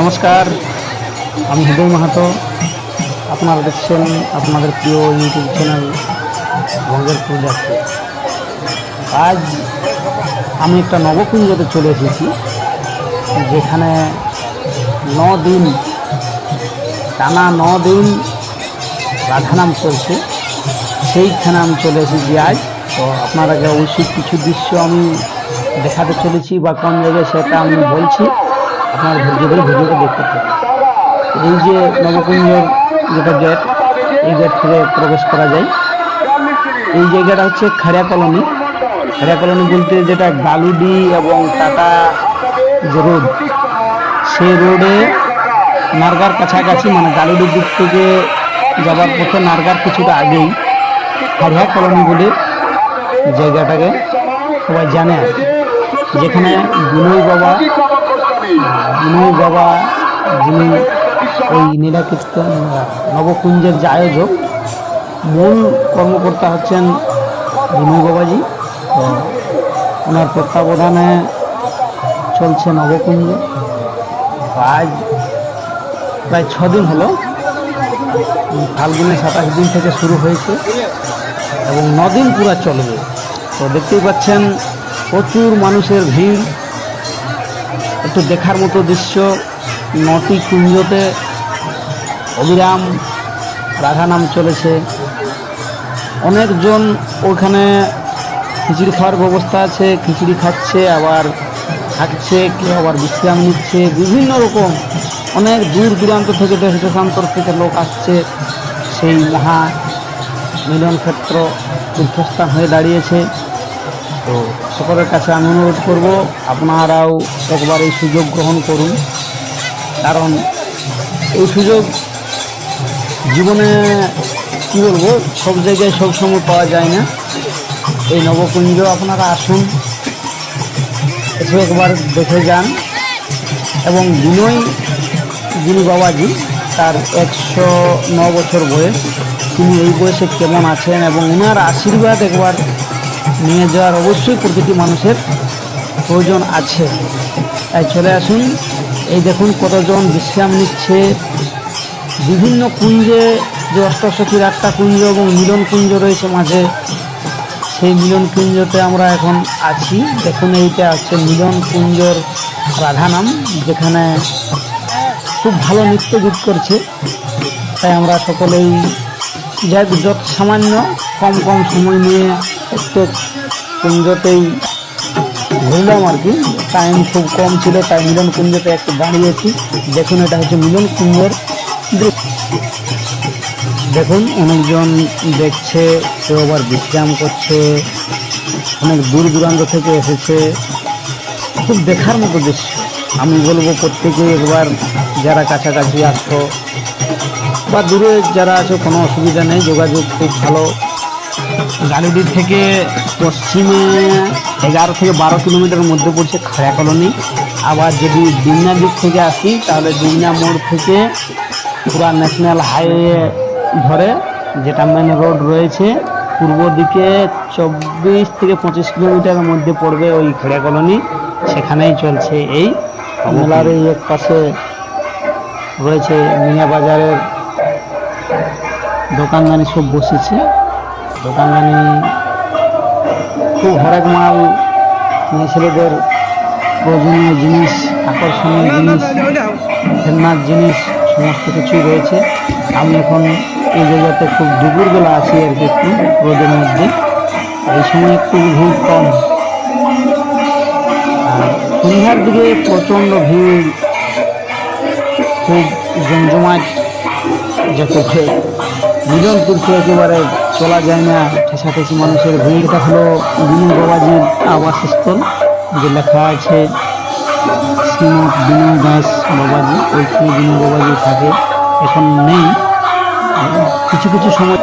নমস্কার, আমি হৃদয় মাহাতো। আপনারা দেখছেন আপনাদের প্রিয় ইউটিউব চ্যানেল বঙ্গের যাত্রী আজ আমি একটা নবকুঞ্জতে চলে এসেছি, যেখানে ন দিন টানা ন দিন রাধানাম চলছে। সেইখানে আমি চলে এসেছি আজ। তো আপনারাকে অবশ্যই কিছু দৃশ্য আমি দেখাতে চলেছি বা কোন জায়গায় সেটা আমি বলছি আপনার ধৈর্য ধরে ভিডিওটা দেখতে থাকুন এই যে নবকুঞ্জর যেটা গেট এই গেট থেকে প্রবেশ করা যায়। এই জায়গাটা হচ্ছে খাড়িয়া কলোনি। খাড়িয়া কলোনি বলতে যেটা গালুডি এবং টাটা যে রোড, সেই রোডে নারগার কাছাকাছি মানে গালুডির দিক থেকে যাবার পথে নারগার কিছুটা আগেই খাড়িয়া কলোনি বলে জায়গাটাকে সবাই জানে যেখানে বিনয় বাবা বিনয় বাবা, যিনি ওই নীলাকীর্তন নবকুঞ্জের যে আয়োজক, মূল কর্মকর্তা হচ্ছেন বিনয় বাবাজি। তো ওনার তত্ত্বাবধানে চলছে নবকুঞ্জ। আজ প্রায় ছ দিন হলো ফাল্গুনে সাতাশ দিন থেকে শুরু হয়েছে এবং নদিন পুরা চলবে। তো দেখতেই পাচ্ছেন, প্রচুর মানুষের ভিড়। একটু দেখার মতো দৃশ্য, নটি কুঞ্জতে অবিরাম রাধা নাম চলেছে। অনেকজন ওখানে খিচুড়ি খাওয়ার ব্যবস্থা আছে, খিচুড়ি খাচ্ছে, আবার থাকছে, কেউ আবার বিশ্রাম নিচ্ছে, বিভিন্ন রকম। অনেক দূর দূরান্ত থেকে দেশ দেশান্তর থেকে লোক আসছে। সেই মহা মিলন ক্ষেত্র তীর্থস্থান হয়ে দাঁড়িয়েছে। তো সকলের কাছে আমি অনুরোধ করব, আপনারাও একবার এই সুযোগ গ্রহণ করুন। কারণ এই সুযোগ জীবনে, কী বলব, সব জায়গায় সব সময় পাওয়া যায় না। এই নবকুঞ্জ আপনারা আসুন, এসে একবার দেখে যান। এবং বিনয় যিনি বাবাজি, তার একশো ন বছর বয়স, তিনি এই বয়সে কেমন আছেন এবং ওনার আশীর্বাদ একবার নিয়ে যাওয়ার অবশ্যই প্রতিটি মানুষের প্রয়োজন আছে। তাই চলে আসুন। এই দেখুন কতজন বিশ্রাম নিচ্ছে। বিভিন্ন কুঞ্জে যে অষ্টশতীর আটটা কুঞ্জ এবং মিলন কুঞ্জ রয়েছে মাঝে, সেই মিলন কুঞ্জতে আমরা এখন আছি। দেখুন এইটা হচ্ছে মিলন কুঞ্জর রাধানাম যেখানে খুব ভালো নৃত্য গীত করছে। তাই আমরা সকলেই যাই যত সামান্য কম কম সময় নিয়ে প্রত্যেক কুঞ্জতেই ঘুরলাম আর কি। টাইম খুব কম ছিল, তাই মিলন কুঞ্জতে একটু দাঁড়িয়েছি। দেখুন, এটা হচ্ছে মিলন কুঞ্জর দেখুন, অনেকজন দেখছে, কেউ আবার বিশ্রাম করছে, অনেক দূর দূরান্ত থেকে এসেছে। খুব দেখার মতো দৃশ্য। আমি বলব প্রত্যেকেই একবার যারা কাছাকাছি আসো, বা দূরে যারা আছো, কোনো অসুবিধা নেই, যোগাযোগ খুব ভালো। গালিডির থেকে পশ্চিমে এগারো থেকে বারো কিলোমিটারের মধ্যে পড়ছে খায়া কলোনি। আবার যদি ডিমনা দিক থেকে আসি, তাহলে ডিমনা মোড় থেকে পুরা ন্যাশনাল হাইওয়ে ধরে, যেটা মেন রোড রয়েছে, পূর্ব দিকে চব্বিশ থেকে পঁচিশ কিলোমিটারের মধ্যে পড়বে ওই খেড়া কলোনি। সেখানেই চলছে এই। মেলার এই এক পাশে রয়েছে মিয়া বাজারের দোকানদানি সব বসেছে। দোকানদানি, খুব হরেক মাল মেয়ে ছেলেদের প্রয়োজনীয় জিনিস, আকর্ষণীয় জিনিস, খেলনার জিনিস, সমস্ত কিছুই রয়েছে। আমি এখন এই জায়গাতে খুব দুপুরবেলা আছি আর কি একটু রোদের মধ্যে। এই সময় একটু ভিড় কম। সন্ধ্যার দিকে প্রচণ্ড ভিড়, খুব জমজমাট যাকে ঘে মিলন করছে একেবারে চলা যায় না। ঠেসাঠেসি মানুষের ভিড়টা হলো বিনু বাবাজির আবাসস্থল যে লেখা আছে শ্রীমদ বিনু দাস বাবাজি। ওইখানে বিনু বাবাজি থাকে। এখন নেই। কিছু কিছু সময়